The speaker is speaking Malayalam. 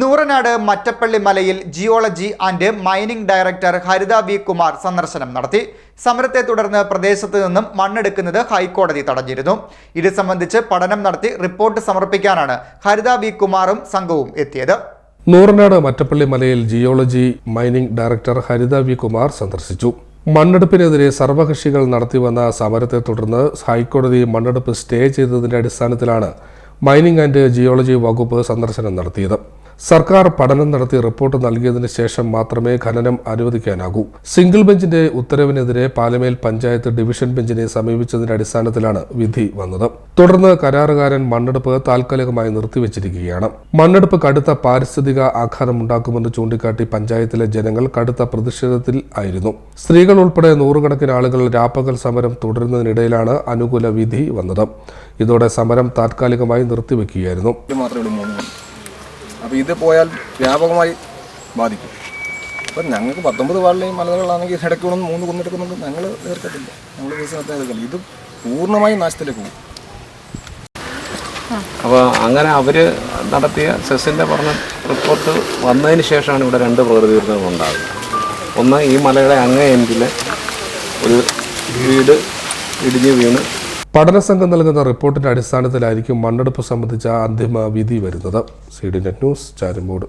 നൂറനാട് മറ്റപ്പള്ളി മലയിൽ geology and mining director Haritha V Kumar സന്ദർശനം നടത്തി. സമരത്തെ തുടർന്ന് പ്രദേശത്ത് നിന്നും മണ്ണെടുക്കുന്നത് ഹൈക്കോടതി തടഞ്ഞിരുന്നു. ഇത് സംബന്ധിച്ച് പഠനം നടത്തി റിപ്പോർട്ട് സമർപ്പിക്കാനാണ് ഹരിത വി കുമാറും സംഘവും എത്തിയത്. നൂറനാട് മറ്റപ്പള്ളി മലയിൽ geology mining director Haritha V Kumar സന്ദർശിച്ചു. മണ്ണെടുപ്പിനെതിരെ സർവകക്ഷികൾ നടത്തിവന്ന സമരത്തെ തുടർന്ന് ഹൈക്കോടതി മണ്ണെടുപ്പ് സ്റ്റേ ചെയ്തതിന്റെ അടിസ്ഥാനത്തിലാണ് മൈനിംഗ് ആൻഡ് ജിയോളജി വകുപ്പ് സന്ദർശനം നടത്തിയത്. സർക്കാർ പഠനം നടത്തി റിപ്പോർട്ട് നൽകിയതിനു ശേഷം മാത്രമേ ഖനനം അനുവദിക്കാനാകൂ. സിംഗിൾ ബെഞ്ചിന്റെ ഉത്തരവിനെതിരെ പാലമേൽ പഞ്ചായത്ത് ഡിവിഷൻ ബെഞ്ചിനെ സമീപിച്ചതിന്റെ അടിസ്ഥാനത്തിലാണ് വിധി വന്നത്. തുടർന്ന് കരാറുകാരൻ മണ്ണെടുപ്പ് താൽക്കാലികമായി നിർത്തിവച്ചിരിക്കുകയാണ്. മണ്ണെടുപ്പ് കടുത്ത പാരിസ്ഥിതിക ആഘാതം ഉണ്ടാക്കുമെന്ന് ചൂണ്ടിക്കാട്ടി പഞ്ചായത്തിലെ ജനങ്ങൾ കടുത്ത പ്രതിഷേധത്തിൽ ആയിരുന്നു. സ്ത്രീകൾ ഉൾപ്പെടെ നൂറുകണക്കിന് ആളുകൾ രാപ്പകൽ സമരം തുടരുന്നതിനിടയിലാണ് അനുകൂല വിധി വന്നത്. ഇതോടെ സമരം താൽക്കാലികമായി നിർത്തിവെക്കുകയായിരുന്നു. അപ്പോൾ ഇത് പോയാൽ വ്യാപകമായി ബാധിക്കും. അപ്പം ഞങ്ങൾക്ക് പത്തൊമ്പത് വാർഡിലെയും മലകളാണെങ്കിൽ ഇടയ്ക്ക് കൊണ്ടു മൂന്ന് കുന്നെടുക്കുന്നുണ്ട്. ഞങ്ങൾ തീർക്കത്തില്ല ഞങ്ങൾ കേസ് തീർക്കില്ല ഇത് പൂർണമായും നാശത്തിലേക്ക് പോകും. അപ്പോൾ അങ്ങനെ അവർ നടത്തിയ സെസ്സിന്റെ പറഞ്ഞ റിപ്പോർട്ട് വന്നതിന് ശേഷമാണ് ഇവിടെ രണ്ട് പ്രകൃതി ദുരന്തങ്ങൾ ഉണ്ടാകുന്നത്. ഒന്ന് ഈ മലയുടെ അങ്ങേ എൻഡിലെ ഒരു വീട് ഇടിഞ്ഞ് വീണ് പഠനസംഘം നൽകുന്ന റിപ്പോർട്ടിന്റെ അടിസ്ഥാനത്തിലായിരിക്കും മണ്ണെടുപ്പ് സംബന്ധിച്ച അന്തിമ വിധി വരുന്നത്. C D net news Charummood